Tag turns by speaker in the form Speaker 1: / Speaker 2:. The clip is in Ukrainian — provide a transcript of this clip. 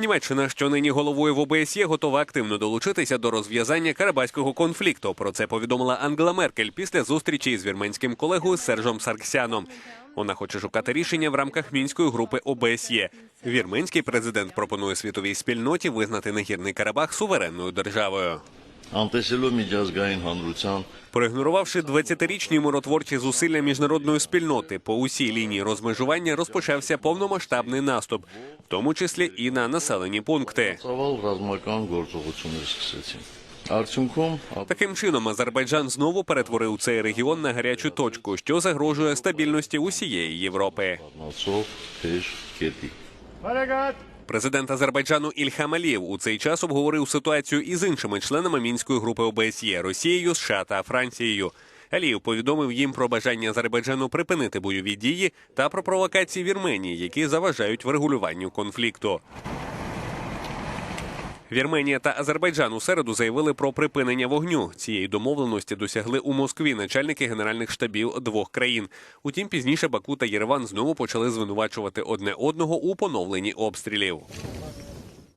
Speaker 1: Німеччина, що нині головою в ОБСЄ, готова активно долучитися до розв'язання карабаського конфлікту. Про це повідомила Ангела Меркель після зустрічі з вірменським колегою Сержом Сарксяном. Вона хоче шукати рішення в рамках мінської групи ОБСЄ. Вірменський президент пропонує світовій спільноті визнати нагірний Карабах суверенною державою.
Speaker 2: Անտեսելով միջազգային հանրության
Speaker 1: Проігнорувавши 20-річні миротворчі зусилля міжнародної спільноти, по усій лінії розмежування розпочався повномасштабний наступ, в тому числі і на населені пункти.
Speaker 2: ծավալ ռազմական գործողություններ սկսեցին։ Արդյունքում
Speaker 1: Таким чином, Азербайджан знову перетворив цей регіон на гарячу точку, що загрожує стабільності усієї Європи. Президент Азербайджану Ільхам Алієв у цей час обговорив ситуацію із іншими членами мінської групи ОБСЄ Росією, США та Францією. Алієв повідомив їм про бажання Азербайджану припинити бойові дії та про провокації Вірменії, які заважають врегулюванню конфлікту. Вірменія та Азербайджан у середу заявили про припинення вогню. Цієї домовленості досягли у Москві начальники генеральних штабів двох країн. Утім, пізніше Баку та Єреван знову почали звинувачувати одне одного у поновленні обстрілів.